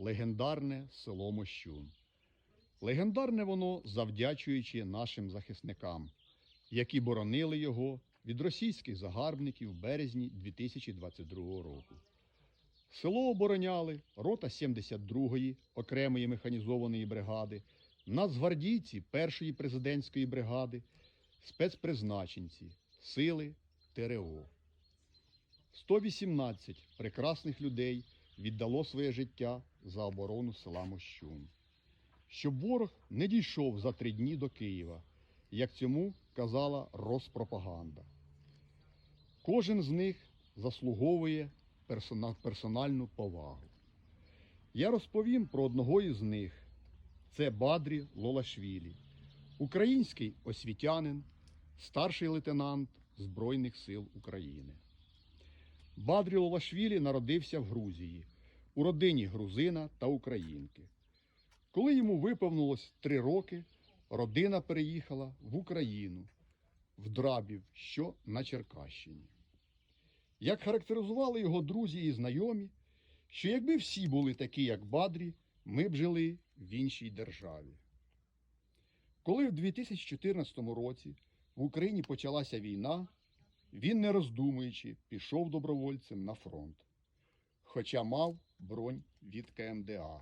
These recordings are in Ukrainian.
легендарне село Мощун. Легендарне воно завдячуючи нашим захисникам, які боронили його від російських загарбників в березні 2022 року. Село обороняли рота 72-ї окремої механізованої бригади, нацгвардійці 1-ї президентської бригади, спецпризначенці, сили ТРО. 118 прекрасних людей віддало своє життя за оборону села Мощун. Щоб ворог не дійшов за три дні до Києва, як цьому казала Роспропаганда. Кожен з них заслуговує персональну повагу. Я розповім про одного із них. Це Бадрі Лолашвілі, український освітянин, старший лейтенант Збройних сил України. Бадрі Лолашвілі народився в Грузії у родині грузина та українки. Коли йому виповнилось три роки, родина переїхала в Україну, в Драбів, що на Черкащині. Як характеризували його друзі і знайомі, що якби всі були такі, як Бадрі, ми б жили в іншій державі. Коли в 2014 році в Україні почалася війна, він, не роздумуючи, пішов добровольцем на фронт, хоча мав бронь від КМДА.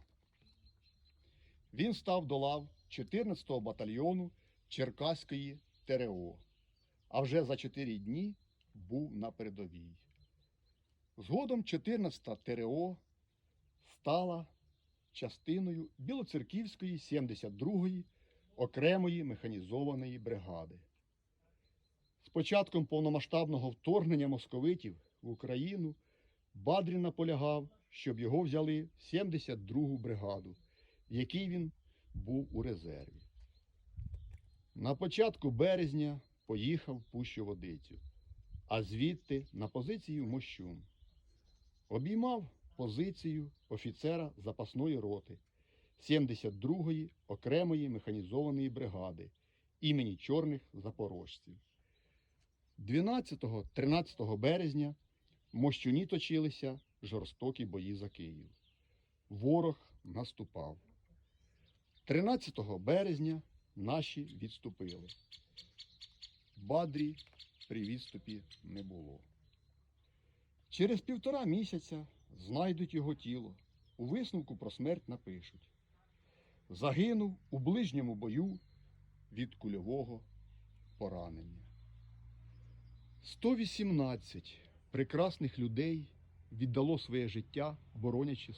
Він став до лав 14-го батальйону Черкаської ТРО, а вже за 4 дні був на передовій. Згодом 14-та ТРО стала частиною Білоцерківської 72-ї окремої механізованої бригади. З початком повномасштабного вторгнення московитів в Україну Бадрі наполягав, щоб його взяли в 72-гу бригаду, в якій він був у резерві. На початку березня поїхав Пущу Водицю, а звідти на позицію Мощун. Обіймав позицію офіцера запасної роти 72-ї окремої механізованої бригади імені Чорних Запорожців. 12-13 березня Мощуні точилися жорстокі бої за Київ. Ворог наступав. 13 березня наші відступили. Бадрі при відступі не було. Через півтора місяця знайдуть його тіло. У висновку про смерть напишуть. Загинув у ближньому бою від кульового поранення. 118 прекрасних людей віддало своє життя, боронячи